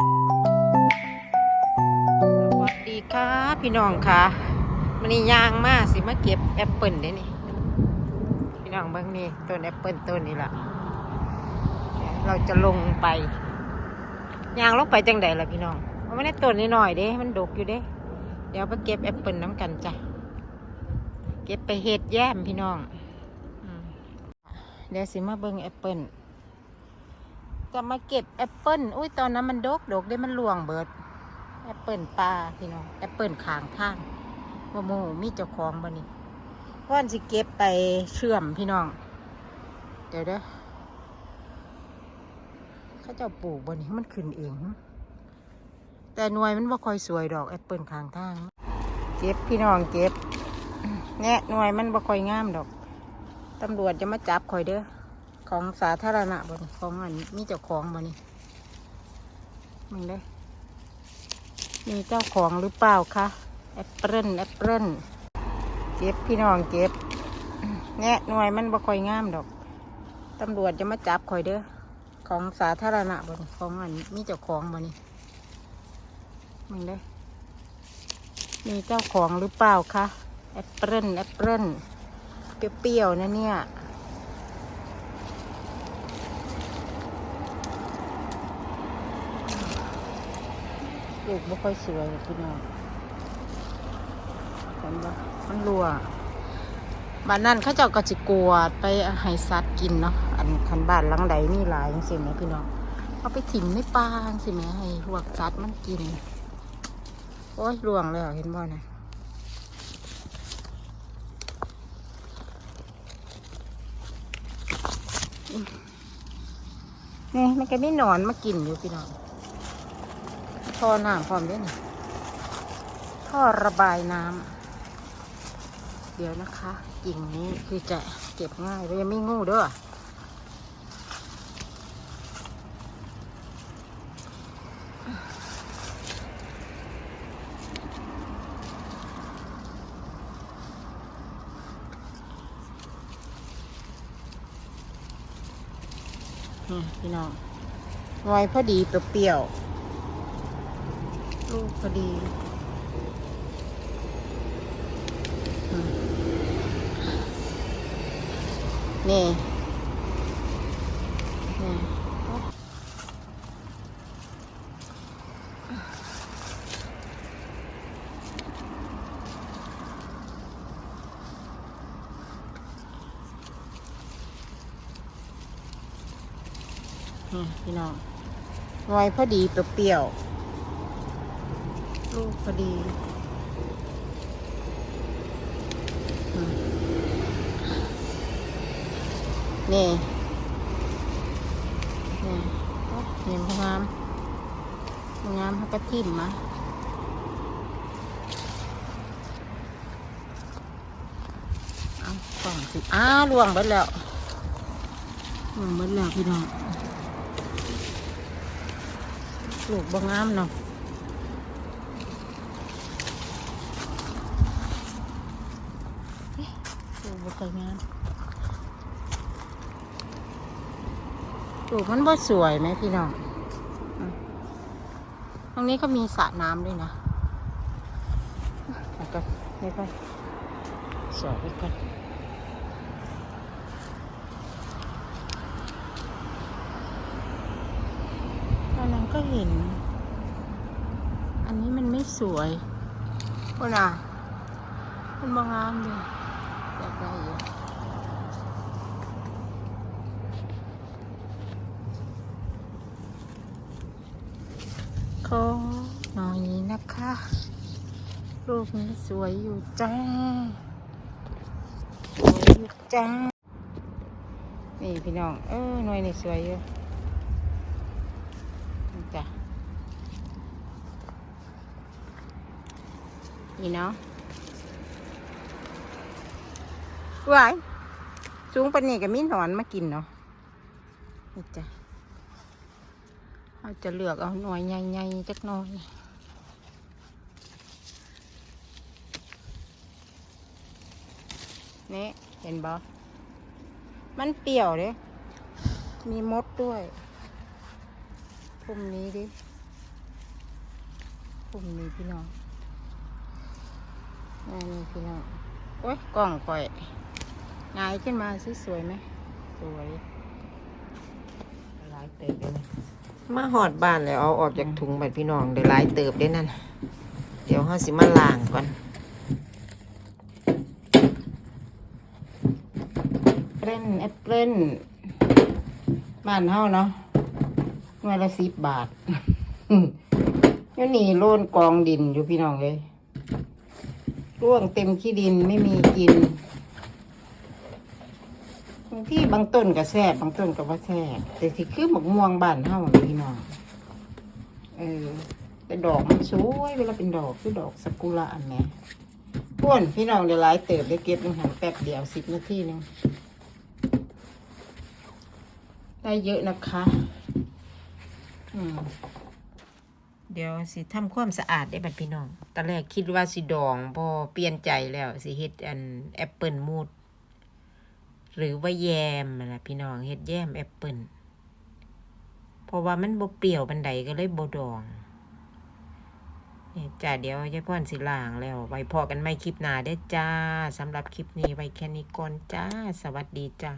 สวัสดีค่ะพี่น้องค่ะมันนี่ยางมาสิมาเก็บแอปเปิลได้นี่พี่น้องเบิ่งนี่ต้นแอปเปิลต้นนี้ล่ะเราจะลงไปยางลงไปจังใดล่ะพี่น้องมันไม่ได้ต้นนิดหน่อยเด้ มันดกอยู่เด้ เดี๋ยวไปเก็บแอปเปิลน้ำกันจ้ะเก็บไปเห็ดแย้มพี่น้องเดี๋ยวสิมาเบิ่งแอปเปิล จะมาเก็บแอปเปิลอุ้ยตอนนั้นมันดกดกได้มันหลวงเบิด แอปเปิลปลาพี่น้องแอปเปิลขางทางว่าโมมีเจ้าของบ่นี่พ่อนสิเก็บไปเชื่อมพี่น้อง เดี๋ยวเด้อเขาเจ้าปลูกบ่นี่มันขึ้นเอง แต่หน่วยมันบ่ค่อยสวยดอกแอปเปิลขางทางเก็บพี่น้องเก็บแน่หน่วยมันบ่ค่อยงามดอกตำรวจจะมาจับข่อยเด้อ ของสาธารณะบนของอันมีเจ้าของบ่นี่มึงเด้มีเจ้าของหรือเปล่าคะแอปเปิลแอปเปิลเก็บพี่น้องเก็บแง่หน่วยมันบ่ค่อยงามดอกตำรวจจะมาจับข่อยเด้อของสาธารณะบ่นี่ของอันมีเจ้าของบ่นี่มึงเด้มีเจ้าของหรือเปล่าคะแอปเปิลแอปเปิลเปรี้ยวๆนะเนี่ย ลูกไม่ค่อยสวยพี่น้องเห็นปะมันรัวบ้านนั่นเขาเจ้าก็จะกวาดไปให้สัตว์กินเนาะอันคันบ้านหลังใดมีหลายจังสิแหมพี่น้องเอาไปถิ่มในปางสิแหมให้พวกสัตว์มันกินโอ้ยรวงแล้วเห็นบ่นะนี่มันก็ไม่นอนมากินอยู่พี่น้อง ท่อน้ำพร้อมด้วยนะท่อระบายน้ำเดี๋ยวนะคะกิ่งนี้คือจะเก็บง่ายเลยยังไม่งูเด้อพี่น้องงอยพอดีเปรี้ยวๆ ลูกพอดีอนี่นี่นี่พี่น้องงอยพอดีเปรี้ยวๆ ลูกพอดีนี่นี่เห็นพงามพงามเขาก็ทิ่มมาเอากล่องสิอ้าล่วงเบิดแล้วล่วงเบิดแล้วพี่น้องปลูกบางามเนาะ ปลูกบ่ค่อยงามปลูกมันบ่สวยไหมพี่น้องตรงนี้ก็มีสระน้ำด้วยนะแล้วก็นี่ก็สวยอีกคนตอนนั้นก็เห็น อันนี้มันไม่สวยคนอะมันบางามเลย อยากได้อยู่ขอหน่อยนะคะ รูปนี้สวยอยู่จ้า สวยอยู่จ้า นี่พี่น้อง เออหน่วยนี่สวยอยู่จ้ะนี่เนาะ วายสูงปานนี้ก็มีหนอนมากินเนาะนี่จ้ะเราจะเลือกเอาหน่วยใหญ่ๆจักหน่อยนี่เห็นบ่มันเปรี้ยวเลยมีมดด้วยพุ่มนี้ดิคุมนี่พี่น้องนนี้พี่น้องโอ้ยกล้องก่อย งายขึ้นมาสิสวยไหม สวยหลายเติบเลยนะมาหอดบ้านแล้วเอาออกจากถุงบัดพี่น้องเดี๋ยวหลายเติบได้นั่น เดี๋ยวห้าสิมาล้างก่อนเปรนแอปเปิลบ้านเฮาเนาะหน่วยละสิบบาทอยู่นี่โลนกองดินอยู่พี่น้องเลยร่วงเต็มขี้ดินไม่มีกิน บางที่บางต้นก็แซ่บบางต้นก็บ่แซ่บแต่สิคือหมกม่วงบ้านเฮาพี่น้องเออแต่ดอกมันสวยเวลาเป็นดอกคือดอกสกุระอันนี้พ่วนพี่น้องเดี๋ยวหลายเติบได้เก็บลงหันแป๊บเดียวสิบนาทีหนึงได้เยอะนะคะอืมเดี๋ยวสิทำความสะอาดได้บัดพี่น้องตอนแรกคิดว่าสิดองพอเปลี่ยนใจแล้วสิเฮ็ดอันแอปเปิลมูด หรือว่าแยมนะพี่น้องเฮ็ดแยมแอปเปิลเพราะว่ามันบ่เปรี้ยวบันไดก็เลยบ่ดองนี่จ้าเดี๋ยวยายพ่อนสิล่างแล้ว ไว้พอกันไม่คลิปหน้าได้อจ้าสำหรับคลิปนี้ไว้แค่นี้ก่อนจ้า สวัสดีจ้า